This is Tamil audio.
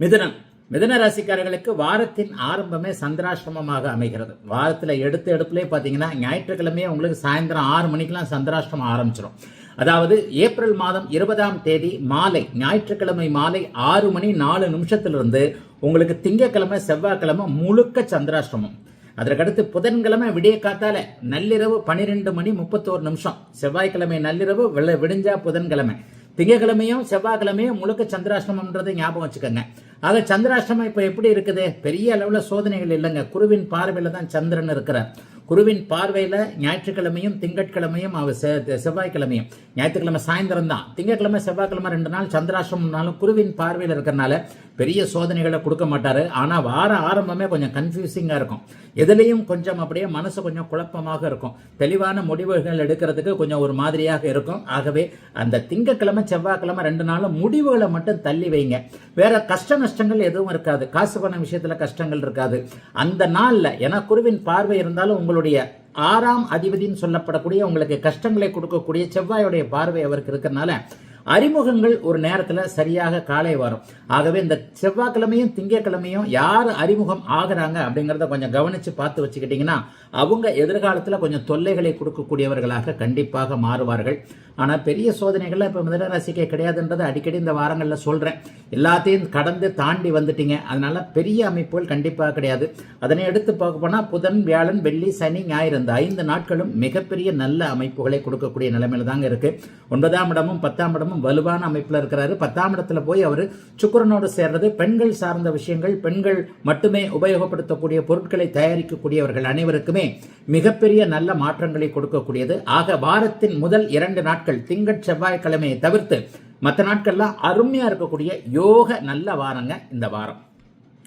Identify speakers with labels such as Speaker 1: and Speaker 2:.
Speaker 1: மிதனம். மிதன ராசிக்காரர்களுக்கு வாரத்தின் ஆரம்பமே சந்திராஷ்டமமாக அமைகிறது. வாரத்தில் எடுத்த எடுப்புலேயே பார்த்தீங்கன்னா ஞாயிற்றுக்கிழமையே உங்களுக்கு சாயந்தரம் ஆறு மணிக்கெலாம் சந்திராஷ்டமம் ஆரம்பிச்சிடும் அதாவது ஏப்ரல் மாதம் இருபதாம் தேதி மாலை ஞாயிற்றுக்கிழமை மாலை ஆறு மணி நாலு நிமிஷத்திலிருந்து உங்களுக்கு திங்கக்கிழமை செவ்வாய்க்கிழமை முழுக்க சந்திராஷ்டமம். அதற்கடுத்து புதன்கிழமை விடிய காத்தால நள்ளிரவு பன்னிரெண்டு மணி முப்பத்தோரு நிமிஷம். செவ்வாய்க்கிழமை நள்ளிரவு வெள்ள விடிஞ்சா புதன்கிழமை. திங்கக்கிழமையும் செவ்வாய்க்கிழமையும் முழுக்க சந்திராஷ்டமம்ன்றதை ஞாபகம் வச்சுக்கோங்க. ஆக சந்திராஷ்டமம் இப்போ எப்படி இருக்குது? பெரிய அளவில் சோதனைகள் இல்லைங்க. குருவின் பார்வையில் தான் சந்திரன் இருக்கிறார். குருவின் பார்வையில் ஞாயிற்றுக்கிழமையும் திங்கட்கிழமையும் அவர் செ- செவ்வாய்க்கிழமையும். ஞாயிற்றுக்கிழமை சாயந்தரம் தான். திங்கட்கிழமை செவ்வாய்க்கிழமை ரெண்டு நாள் சந்திராஷ்டமம்னாலும் குருவின் பார்வையில் இருக்கிறனால பெரிய சோதனைகளை கொடுக்க மாட்டாரு. ஆனால் வார ஆரம்பமே கொஞ்சம் கன்ஃபியூசிங்காக இருக்கும். எதுலேயும் கொஞ்சம் அப்படியே மனசு கொஞ்சம் குழப்பமாக இருக்கும். தெளிவான முடிவுகள் எடுக்கிறதுக்கு கொஞ்சம் ஒரு மாதிரியாக இருக்கும். ஆகவே அந்த திங்கக்கிழமை செவ்வாய்க்கிழமை ரெண்டு நாளும் முடிவுகளை மட்டும் தள்ளி வைங்க. வேற கஷ்ட நஷ்டங்கள் எதுவும் இருக்காது. காசு பண விஷயத்தில் கஷ்டங்கள் இருக்காது. அந்த நாளில் ஏன்னா குருவின் பார்வை இருந்தாலும் உங்களுடைய ஆறாம் அதிபதின்னு சொல்லப்படக்கூடிய உங்களுக்கு கஷ்டங்களை கொடுக்கக்கூடிய செவ்வாயுடைய பார்வை அவருக்கு இருக்கிறனால அறிமுகங்கள் ஒரு நேரத்தில் சரியாக காலை வரும். ஆகவே இந்த செவ்வாய்க்கிழமையும் திங்கட்கிழமையும் யார் அறிமுகம் ஆகுறாங்க அப்படிங்கிறத கொஞ்சம் கவனித்து பார்த்து வச்சுக்கிட்டிங்கன்னா அவங்க எதிர்காலத்தில் கொஞ்சம் தொல்லைகளை கொடுக்கக்கூடியவர்களாக கண்டிப்பாக மாறுவார்கள். ஆனால் பெரிய சோதனைகள்லாம் இப்போ மிதனராசிக்கே கிடையாதுன்றதை அடிக்கடி இந்த வாரங்களில் சொல்கிறேன் எல்லாத்தையும் கடந்து தாண்டி வந்துட்டீங்க. அதனால் பெரிய அமைப்புகள் கண்டிப்பாக கிடையாது. அதனை எடுத்து பார்க்க போனால் புதன் வியாழன் வெள்ளி சனி ஞாயிறு இந்த ஐந்து நாட்களும் மிகப்பெரிய நல்ல அமைப்புகளை கொடுக்கக்கூடிய நிலைமையில் தாங்க இருக்குது ஒன்பதாம் இடமும் பத்தாம் இடமும் வலுவான அமைப்பில் இருக்கிறாரு. பத்தாம் இடத்துல போய் அவர் சுக்கரனோடு சேர்றது பெண்கள் சார்ந்த விஷயங்கள் பெண்கள் மட்டுமே உபயோகப்படுத்தக்கூடிய பொருட்களை தயாரிக்கக்கூடியவர்கள் அனைவருக்குமே மிகப்பெரிய நல்ல மாற்றங்களை கொடுக்கக்கூடியது. ஆக வாரத்தின் முதல் இரண்டு நாட்கள் திங்கள் செவ்வாய்க்கிழமையை தவிர்த்து மற்ற நாட்கள்லாம் அருமையாக இருக்கக்கூடிய யோக நல்ல வாரங்க இந்த வாரம்.